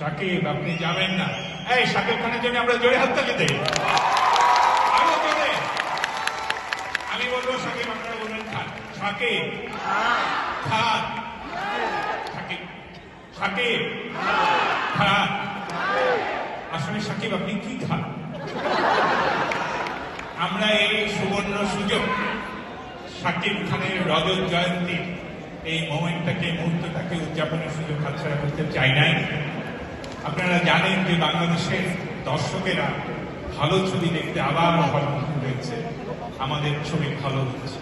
সাকিব, আপনি যাবেন না। এই, সাকিব খানের জন্য আমরা জোরে হাততালি দেই। আরও জোরে। আমি বলব, সাকিব, আপনারা বলবেন খান। সাকিব। খান। সাকিব। সাকিব। খান। আসলে সাকিব, আপনি কি খান? আমরা এই সুবর্ণ সুযোগ শাকিব খানের রজত জয়ন্তী এই মোমেন্টটাকে, মুহূর্তটাকে উদযাপনের সুযোগ হাতছাড়া করতে চাই নাই। আপনারা জানেন যে বাংলাদেশের দর্শকেরা ভালো ছবি দেখতে আবার হলমুখী হয়েছে। আমাদের ছবি ভালো হচ্ছে।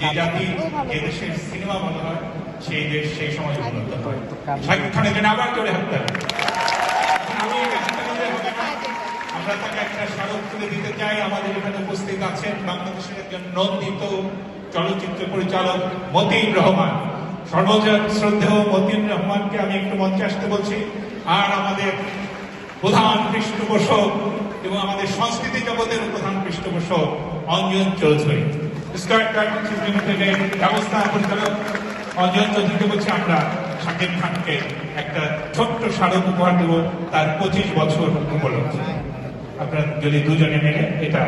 যে জাতি যে দেশের সিনেমা ভালো হয়, সেই দেশ সেই সময় উন্নত হয়। খানের জন্য আবার জোরে হাত আমি এখানে বললে হবে না। আমরা তাকে একটা স্মারক তুলে দিতে চাই। আমাদের এখানে উপস্থিত আছেন বাংলাদেশের একজন নন্দিত চলচ্চিত্র পরিচালক মতিন রহমান। সর্বজন শ্রদ্ধেয় মতিন রহমানকে আমি একটু মঞ্চে আসতে বলছি। আর আমাদের প্রধান পৃষ্ঠপোষক এবং আমাদের সংস্কৃতি জগতের প্রধান পৃষ্ঠপোষক অঞ্জন চৌধুরী। ব্যবস্থা পরিচালক অঞ্জন চৌধুরীকে বলছি আমরা শাকিব খানকে একটা ছোট্ট স্মারক উপহার দেব, তার পঁচিশ বছর উপলক্ষে। আপনার যদি দুজনে মিলে, এটা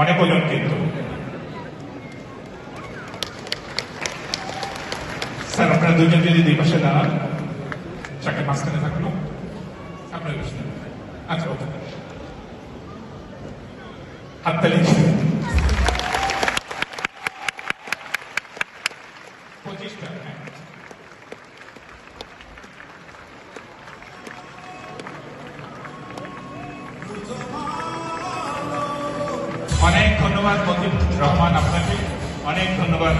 অনেক ওজন কিন্তু। স্যার, আপনারা দুজন যদি দুই পাশে দাঁড়ান। চাকে মাঝখানে থাকল আপনার বসে আচ্ছা ওকে হাততালি পঁচিশটা অনেক ধন্যবাদ মতিন রহমান আপনাকে। অনেক ধন্যবাদ,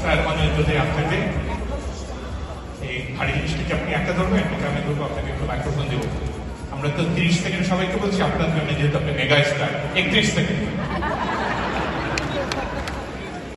স্যার চৌধুরী আপনাকে। এই ভারী জিনিসটাকে আপনি একটা ধরবেন নাকি আমি ধরবো, আপনাকে একটু মাইক্রোফোন দেবো। আমরা তো তিরিশ সেকেন্ড সবাইকে বলছি, আপনার জন্য যেহেতু আপনি মেগা স্টার একত্রিশ সেকেন্ড।